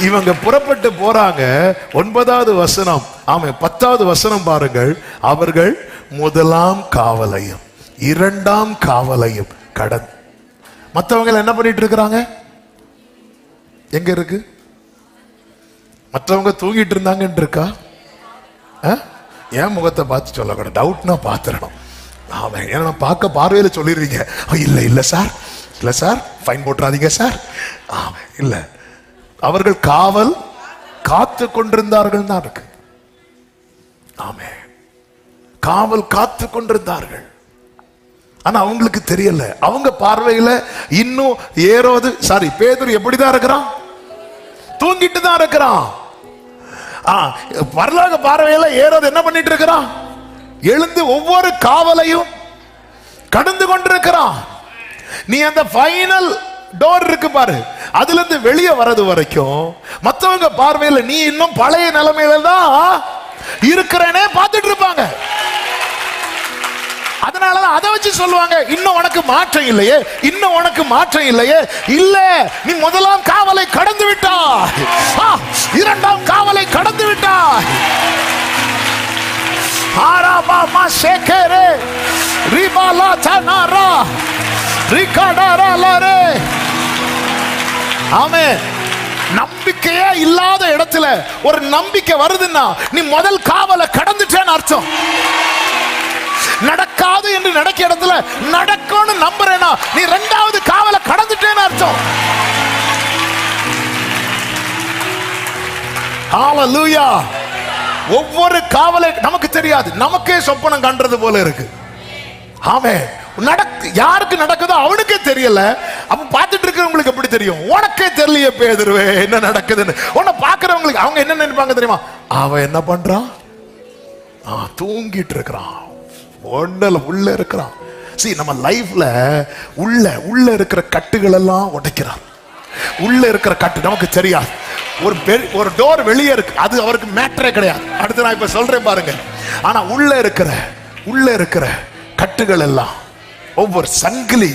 இவங்க புறப்பட்டு போறாங்க. ஒன்பதாவது வசனம். ஆமா பத்தாவது வசனம் பாருங்கள். அவர்கள் முதலாம் காவலையும் இரண்டாம் காவலையும் கடன் மற்றவங்க என்ன பண்ணிட்டு இருக்கிறாங்க? எங்க இருக்கு? மற்றவங்க தூங்கிட்டு இருந்தாங்கன்னு இருக்கா? ஆ? என் முகத்தை பார்த்து சொல்லக்கூடாது. டவுட்னா பார்த்துடணும். ஆமாம் ஏன்னா நான் பார்க்க பார்வையில் சொல்லிடுறீங்க. இல்லை இல்லை சார் இல்லை சார் ஃபைன் போட்டுறாதீங்க சார் ஆமாம் இல்லை. அவர்கள் காவல் காத்து கொண்டிருந்தார்கள் தான் இருக்கு. ஆமே காவல் காத்து கொண்டிருந்தார்கள். ஆனா அவங்களுக்கு தெரியல. அவங்க பார்வையில இன்னும் ஏறோது சாரி பேதர் எப்படிதான் இருக்கிறான்? தூங்கிட்டு தான் இருக்கிறான். வரலாறு பார்வையில ஏறோது என்ன பண்ணிட்டு இருக்கிறான்? எழுந்து ஒவ்வொரு காவலையும் கடந்து கொண்டிருக்கிறான். நீ அந்த ஃபைனல் டோர் இருக்கு பாரு. அதுல இருந்து வெளியே வர்றது வரைக்கும் மத்தவங்க பார்வையில நீ இன்னும் பழைய நிலைமையில தான் இருக்கிறேனே பார்த்துட்டு இருப்பாங்க. அதனாலதான் அதை வச்சு சொல்லுவாங்க இன்னும் உனக்கு மாற்றம் இல்லையே இன்னும் உனக்கு மாற்றம் இல்லையே இல்ல நீ முதலாம் காவலை கடந்து விட்டா ஆ, இரண்டாம் காவலை கடந்து விட்டா ஆராபா சேகரே ரிபாலா தனாரா ரிகாடாரா லாரே ஆமே நம்பிக்கையே இல்லாத இடத்துல ஒரு நம்பிக்கை வருதுன்னா நீ முதல் காவலை கடந்துட்டேன்னு அர்த்தம். நடக்காது என்று நடக்க இடத்துல நடக்கும்னு நம்புறேனா நீ ரெண்டாவது காவலை கடந்துட்டேன்னு அர்த்தம். ஹalleluya ஒவ்வொரு காவலை நமக்கு தெரியாது. நமக்கே சொப்பனம் கண்டது போல இருக்கு. ஆமே நடக்கு யாருக்கு நடக்குதோ அவனுக்கே தெரியல. அப்ப பார்த்துட்டு இருக்கிறவங்களுக்கு தெரியும். உனக்கே தெரியலையே பேதுருவே என்ன நடக்குதுன்னு. உன்னை பார்க்கறவங்களுக்கு அவங்க என்ன நினைப்பாங்க தெரியுமா? அவன் என்ன பண்றான்? ஆ, தூங்கிட்டு இருக்கிறான். ஒன்னல உள்ள இருக்கிறான். See நம்ம லைஃப்ல உள்ள உள்ள இருக்கிற கட்டுகள் எல்லாம் உடைக்கிறான். உள்ள இருக்கிற கட்டு நமக்கு தெரியாது. ஒரு ஒரு டோர் வெளியே இருக்கு. அது அவருக்கு மேட்டரே கிடையாது. அடுத்து நான் இப்ப சொல்றேன் பாருங்க. ஆனா உள்ள இருக்கிற உள்ள இருக்கிற கட்டுகள் எல்லாம் ஒவ்வொரு சங்கிலி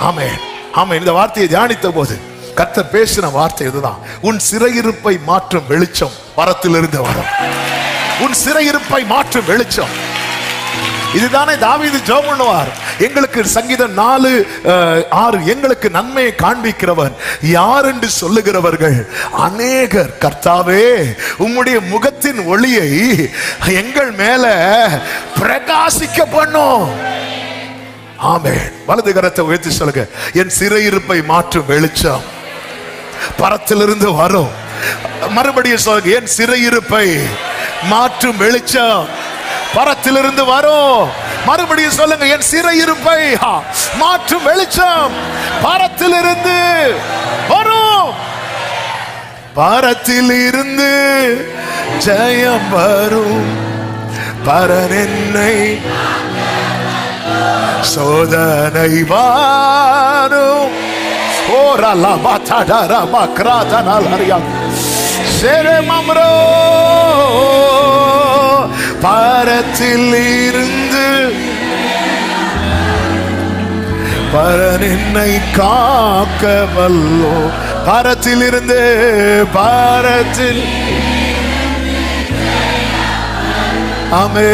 ஆமே ஆமா இந்த வார்த்தையை தியானித்த போது கத்த பேசின வார்த்தை இதுதான். உன் சிறையிருப்பை மாற்றும் வெளிச்சம் வரத்திலிருந்து வரும். உன் சிறையிருப்பை மாற்றும் வெளிச்சம். இதுதானே தாவீது ஜோம் பண்ணுவார். எங்களுக்கு சங்கீதம் நாலு அஹ், ஆறு எங்களுக்கு நன்மையை காண்பிக்கிறவர் யார் என்று சொல்லுகிறவர்கள் அநேகர். கர்த்தாவே உம்முடைய முகத்தின் ஒளியை எங்கள் மேல பிரகாசிக்க பண்ணும். ஆமே வலது கரத்தை உயர்த்தி சொல்லுங்க. என் சிறையிருப்பை மாற்றும் வெளிச்சம் பரத்திலிருந்து வரும். மறுபடியும் சொல்லுங்க என் சிறையிருப்பை மாற்றும் வெளிச்சம் பரத்திலிருந்து வரும். மறுபடியும் சொல்லுங்க என் சிறையிருப்பை மாற்றும் வெளிச்சம் பரத்திலிருந்து வரும். பரத்திலிருந்து ஜெயம் வரும். பரன் என்னை சோதனை வாரும் ஓரலா பாத்தாடா பாக்ராதனால் அறியா சேரே பாரத்தில் இருந்து பரன் என்னை காக்க வல்லோ பாரத்தில் இருந்து பாரத்தில். அமே.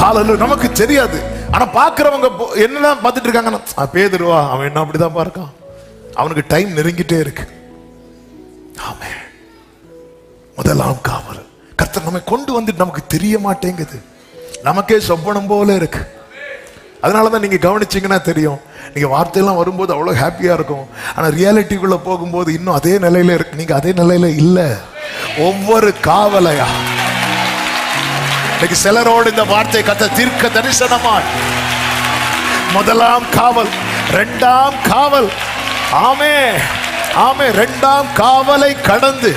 ஹாலலு நமக்கு தெரியாது. ஆனா பாக்குறவங்க போ- என்னதான் பார்த்துட்டு இருக்காங்கன்னா பேதருவா அவன் என்ன அப்படிதான் பார்க்கான் அவனுக்கு டைம் நெருங்கிட்டே இருக்கு. ஆமே முதலாம் காவல். கர்த்தர் நம்மை கொண்டு வந்துட்டு நமக்கு தெரிய மாட்டேங்குது. நமக்கே சொப்பனம் போல இருக்கு. அதனால தான் நீங்க கவனிச்சீங்கன்னா தெரியும். நீங்க வார்த்தையெல்லாம் வரும்போது அவ்வளவு ஹாப்பியா இருக்கும். ஆனா ரியாலிட்டிக்குள்ள போகும்போது இன்னும் அதே நிலையில இருக்கு. நீங்க அதே நிலையில இல்ல. ஒவ்வொரு காவலையா? இன்னைக்கு சிலரோடு இந்த வார்த்தை கத்த தீர்க்க தரிசனமாய். முதலாம் காவல் ரெண்டாம் காவல். ஆமே ஆமே ரெண்டாம் காவலை கடந்து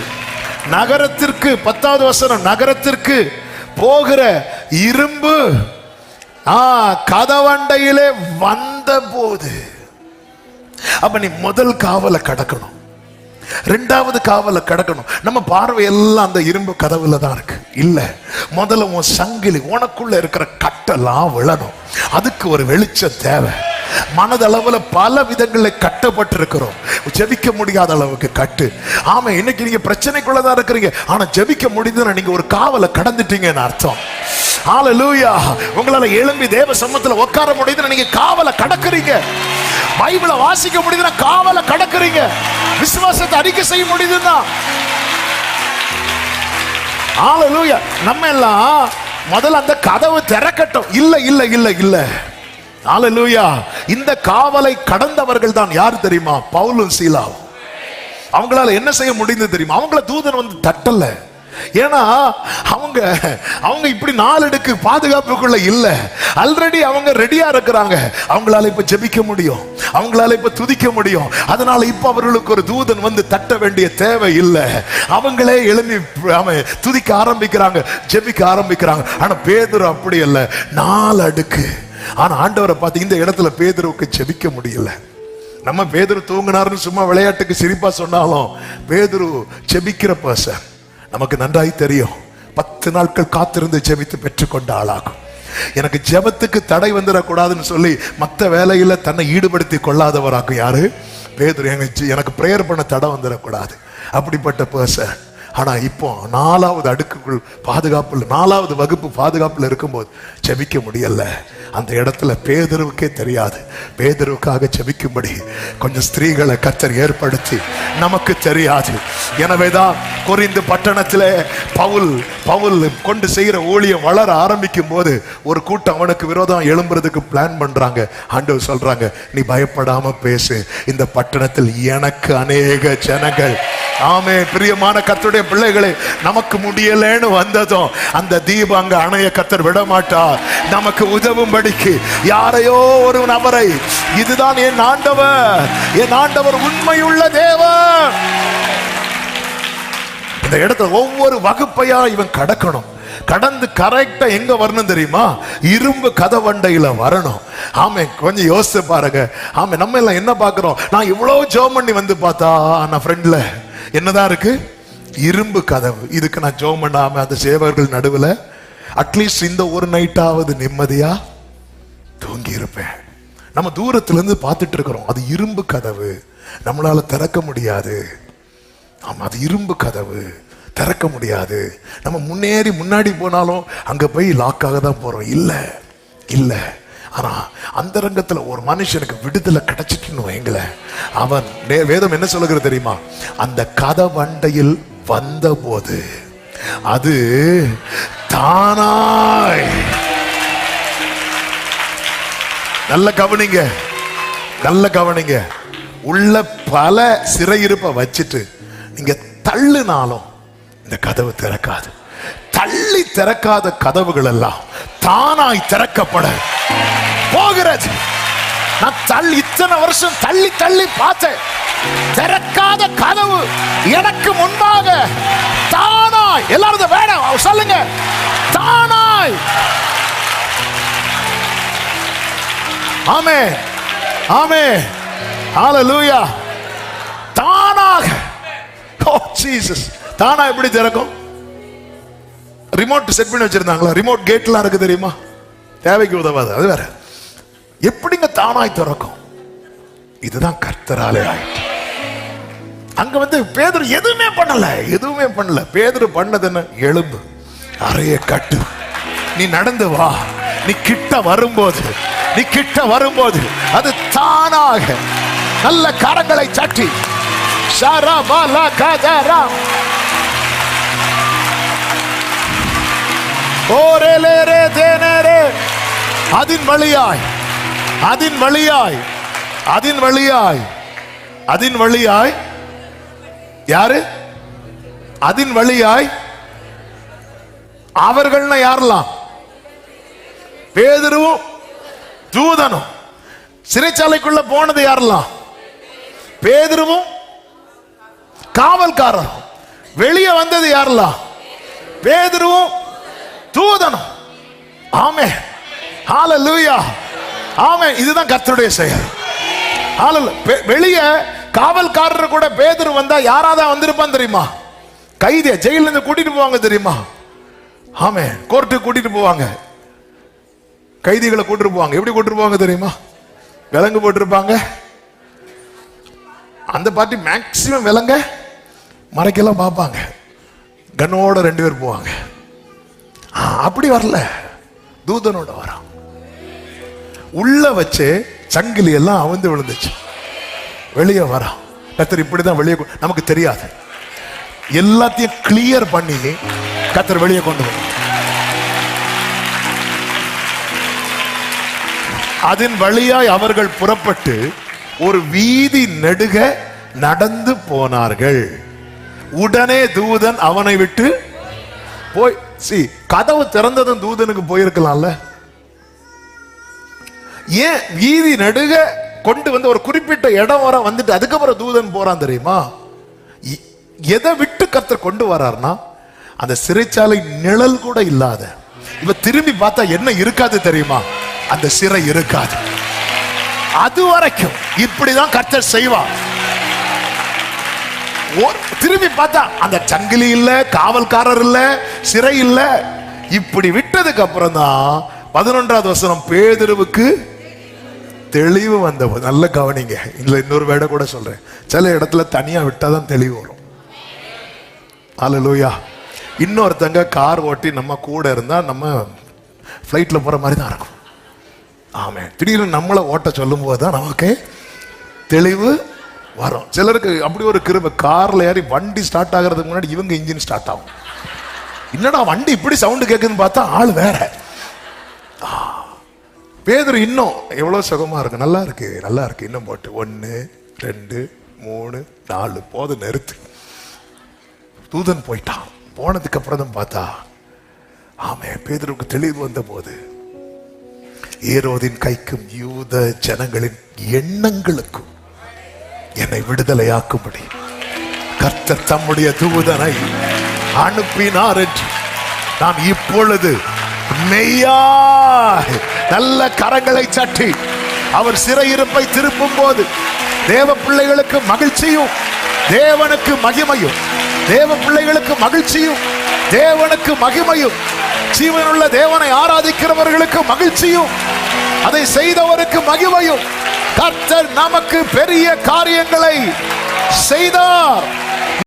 நகரத்திற்கு பத்தாவது வசனம் நகரத்திற்கு போகிற இரும்பு ஆ கதவண்டையிலே வந்த போது அப்ப நீ முதல் காவலை கடக்கணும். ரெண்டாவது காவலை கடக்கணும். நம்ம பார்வை எல்லாம் அந்த இரும்பு கதவுல தான் இருக்கு. இல்ல. முதல்ல உன் சங்கிலி உனக்குள்ள இருக்கிற கட்டெல்லாம் விழணும். அதுக்கு ஒரு வெளிச்சம் தேவை. மனதளவுல பல விதங்களில் கட்டப்பட்டிருக்கிறோம். ஜெபிக்க முடியாத அளவுக்கு கட்டு. ஆமா இன்னைக்கு நீங்க பிரச்சனைக்குள்ளதான் இருக்கிறீங்க. ஆனா ஜெபிக்க முடியுதுன்னா நீங்க ஒரு காவலை கடந்துட்டீங்கன்னு அர்த்தம். ஹalleluya உங்களால எழும்பி தேவ சமத்துல உட்கார முடியுதுன்னு நீங்க காவலை கடக்குறீங்க. பைபிளை வாசிக்க முடியுதுன்னா காவலை கடக்குறீங்க. விசுவாசத்தை அறிக்கை செய்ய முடியுதுன்னா ஆலலூயா நம்ம எல்லாம் முதல்ல அந்த கதவு திறக்கட்டும். இல்ல இல்ல இல்ல இல்ல. ஆலலூயா இந்த காவலை கடந்தவர்கள் தான் யார் தெரியுமா? பவுலும் சீலாவும். அவங்களால என்ன செய்ய முடிந்தது தெரியுமா? அவங்கள தூதன் வந்து தட்டல. ஏன்னா அவங்க அவங்க இப்படி நாலடுக்கு பாதுகாப்புக்குள்ள இல்ல. ஆல்ரெடி அவங்க ரெடியா இருக்கிறாங்க. அவங்களால இப்ப ஜெபிக்க முடியும். அவங்களால இப்ப துதிக்க முடியும். அதனால இப்ப அவர்களுக்கு ஒரு தூதன் வந்து தட்ட வேண்டிய தேவை இல்லை. அவங்களே எழும்பி அவன் துதிக்க ஆரம்பிக்கிறாங்க ஜெபிக்க ஆரம்பிக்கிறாங்க. ஆனா பேதுரு அப்படி இல்லை. நாலு அடுக்கு ஆனா ஆண்டவரை பார்த்து இந்த இடத்துல பேதுருவுக்கு ஜெபிக்க முடியல. நம்ம பேதுரு தூங்கினாருன்னு சும்மா விளையாட்டுக்கு சிரிப்பா சொன்னாலும் பேதுரு ஜெபிக்கிற பர்சன் நமக்கு நன்றாய் தெரியும். பத்து நாட்கள் காத்திருந்து ஜெபித்து பெற்றுக்கொண்ட ஆளாகும். எனக்கு ஜெபத்துக்கு தடை வந்துடக்கூடாதுன்னு சொல்லி மற்ற வேலையில தன்னை ஈடுபடுத்தி கொள்ளாதவராக்கும் யாரு? பேதுரு எனக்கு எனக்கு ப்ரேயர் பண்ண தடை வந்துடக்கூடாது. அப்படிப்பட்ட பர்சன் ஆனா இப்போ நாலாவது அடுக்குக்குள் பாதுகாப்புல நாலாவது வகுப்பு பாதுகாப்புல இருக்கும்போது செபிக்க முடியல. அந்த இடத்துல பேதருவுக்கே தெரியாது. பேதருவுக்காக செபிக்கும்படி கொஞ்சம் ஸ்திரீகளை கத்தர் ஏற்படுத்தி நமக்கு தெரியாது. எனவேதான் குறைந்து பட்டணத்தில் பவுல் பவுல் கொண்டு செய்கிற ஊழியம் வளர ஆரம்பிக்கும் போது ஒரு கூட்டம் அவனுக்கு விரோதம் எழும்புறதுக்கு பிளான் பண்றாங்க. ஆண்டவர் சொல்றாங்க நீ பயப்படாம பேசு. இந்த பட்டணத்தில் எனக்கு அநேக ஜனங்கள் ஆமே பிரியமான கர்த்தருடைய பிள்ளைகளே நமக்கு முடியலன்னு வந்ததும் அந்த தீபம் அங்க அணைய கத்தர் விட மாட்டார் நமக்கு உதவும்படிக்கு யாரையோ ஒரு நபரை இதுதான் என் ஆண்டவர் என் ஆண்டவர் உண்மையுள்ள தேவன். இந்த இடத்துல ஒவ்வொரு வகுப்பையா இவன் கடக்கணும். கடந்து கரெக்டா எங்க வரணும் தெரியுமா? இரும்பு கதவண்டையில வரணும். ஆமே கொஞ்சம் யோசிச்சு பாருங்க. ஆமே நம்ம எல்லாம் என்ன பாக்குறோம் நான் இவ்வளவு ஜோம் பண்ணி வந்து பார்த்தா நான் ஃப்ரெண்ட்ல என்னதான் இருக்கு? இரும்பு கதவு. இதுக்கு நான் ஜோம் பண்ணாம அந்த சேவர்கள் நடுவில் அட்லீஸ்ட் இந்த ஒரு நைட்டாவது நிம்மதியா தூங்கி இருப்பேன். நம்ம தூரத்துலேருந்து பார்த்துட்டு இருக்கிறோம். அது இரும்பு கதவு. நம்மளால திறக்க முடியாது. ஆமா அது இரும்பு கதவு. திறக்க முடியாது. நம்ம முன்னேறி முன்னாடி போனாலும் அங்க போய் லாக்காக தான் போறோம். இல்லை இல்லை. ஆனா அந்த ரங்கத்துல ஒரு மனுஷனுக்கு விடுதலை கிடைச்சிட்டுன்னு வைங்களேன். அவன் வேதம் என்ன சொல்லுகிறது தெரியுமா? அந்த கதவண்டையில் வந்தபோது அது தானாய். நல்ல கவனிங்க. நல்ல கவனிங்க. உள்ள பல சிறையிருப்பை வச்சுட்டு நீங்க தள்ளுனாலும் இந்த கதவு திறக்காது. தள்ளி திறக்காத கதவுகள் எல்லாம் தானாய் திறக்கப்பட போகிறது. நான் தள்ளி இத்தனை வருஷம் தள்ளி தள்ளி பார்த்தேன். திறக்காத கதவு எனக்கு முன்பாக. தானாய். எல்லாரும் வேணாம் வேணாம் சொல்லுங்க. தானாய். ஆமே ஆமே ஹalleluya தானாக. Oh, ஓ ஜீசஸ் தானா எப்படி திறக்கும்? ரிமோட் செட் பண்ணி வச்சிருந்தாங்களா? ரிமோட் கேட்லாம் இருக்கு தெரியுமா? தேவைக்கு உதவாது. அது வேற. எப்படிங்க தானாய் திறக்கும்? இதுதான் கர்த்தராலே ஆயிட்டு. அங்க வந்து பேதர் எதுவுமே பண்ணல. எதுவுமே பண்ணல. பேதர் பண்ணது என்ன எலும்பு அறைய கட்டு. நீ நடந்து வா. நீ கிட்ட வரும்போது நீ கிட்ட வரும்போது அது தானாக நல்ல கரங்களை சட்டி ஷரபல கதரா ஓரேலேரே தேனே அதின் வழியாய் அதின் வழியாய் அதின் வழியாய் அதின் வழியாய் யாரு அதின் வழியாய் அவர்கள்னா யாரெல்லாம் பேதருவும் தூதனும் சிறைச்சாலைக்குள்ள போனது யாரெல்லாம் பேதருவும் காவல்காரர் வெளியே வந்தது யாரெல்லாம் பேதருவும் தூதனும் ஆமே ஹalleluya ஆமே இதுதான் கர்த்தருடைய செயல். ஹalleluya வெளியே காவல்காரர் கூட பேதுரு வந்தா யாராவது வந்திருப்பான் தெரியுமா? கைதிய? ஜெயில இருந்து கூட்டிட்டு போவாங்க தெரியுமா? ஆமே கோர்ட்டுக்கு கூட்டிட்டு போவாங்க. கைதிகளை கூட்டிட்டு போவாங்க. எப்படி கூட்டிட்டு போவாங்க தெரியுமா? விலங்கு போட்டிருப்பாங்க. அந்த பார்ட்டி மேக்சிமம் விலங்க மறைக்கெல்லாம் பார்ப்பாங்க. கன்னோட ரெண்டு பேர் போவாங்க. ஆ, அப்படி வரல. தூதனோட வரான். உள்ள வச்சு சங்கிலி எல்லாம் அவிழ்ந்து விழுந்துச்சு. வெளியே வரான் கத்தர் இப்படிதான் வெளியே கொ- நமக்கு தெரியாது. எல்லாத்தையும் கிளியர் பண்ணி கத்தர் வெளியே கொண்டு வரும் அதன் வழியாய் அவர்கள் புறப்பட்டு ஒரு வீதி நெடுக நடந்து போனார்கள். உடனே தூதன் அவனை விட்டு போய் சி கதவு திறந்ததும் தூதனுக்கு போயிருக்கலாம்ல. ஏன் வீதி நடுக கொண்டு வந்து ஒரு குறிப்பிட்ட இடம் வர வந்துட்டு அதுக்கப்புறம் தூதன் போறான் தெரியுமா? இ- எதை விட்டு கத்தர் கொண்டு வரார்னா அந்த சிறைச்சாலை நிழல் கூட இல்லாத இவ திரும்பி பார்த்தா என்ன இருக்காது தெரியுமா? அந்த சிறை இருக்காது. அது வரைக்கும் இப்படிதான் கர்த்தர் செய்வான் திரும்பி பார்த்தா அந்த சங்கிலி இல்ல காவல்காரர் இல்ல சிறை இல்ல. இப்படி விட்டதுக்கு அப்புறம் தான் பதினொன்றாவது வசனம் பேதுருவுக்கு தெளிவு வந்த நல்ல கவனிங்க. இதில் இன்னொரு வேட கூட சொல்கிறேன் சில இடத்துல தனியாக விட்டால் தான் தெளிவு வரும். அல்லேலூயா இன்னொருத்தங்க கார் ஓட்டி நம்ம கூட இருந்தால் நம்ம ஃப்ளைட்டில் போகிற மாதிரி தான் இருக்கும். ஆமே திடீர்னு நம்மளை ஓட்ட சொல்லும் போது தான் நமக்கு தெளிவு வரும். சிலருக்கு அப்படி ஒரு கிருபை. காரில் ஏறி வண்டி ஸ்டார்ட் ஆகிறதுக்கு முன்னாடி இவங்க இன்ஜின் ஸ்டார்ட் ஆகும். என்னடா வண்டி இப்படி சவுண்டு கேட்குதுன்னு பார்த்தா ஆள் வேற. ஆ. பேதர் இன்னும் எவ்வளவு சுகமாக இருக்கு? நல்லா இருக்கு நல்லா இருக்கு. இன்னும் போட்டு ஒன்று ரெண்டு மூணு நாலு. போதும் நிறுத்து. தூதன் போயிட்டான். போனதுக்கு அப்புறம் தான் பார்த்தா ஆமே பேதருக்கு தெளிவு வந்த போது ஏரோதின் கைக்கும் யூத ஜனங்களின் எண்ணங்களுக்கும் என்னை விடுதலையாக்கும்படி கர்த்தர் தம்முடைய தூதனை அனுப்பினார் என்று நான் இப்பொழுது மெய்யா நல்ல கரங்களை சட்டி. அவர் சிறையிருப்பை திருப்பும் போது தேவ பிள்ளைகளுக்கு மகிழ்ச்சியும் தேவனுக்கு மகிமையும் தேவ பிள்ளைகளுக்கு மகிழ்ச்சியும் தேவனுக்கு மகிமையும் ஜீவனுள்ள தேவனை ஆராதிக்கிறவர்களுக்கு மகிழ்ச்சியும் அதை செய்தவருக்கு மகிமையும். கர்த்தர் நமக்கு பெரிய காரியங்களை செய்தார்.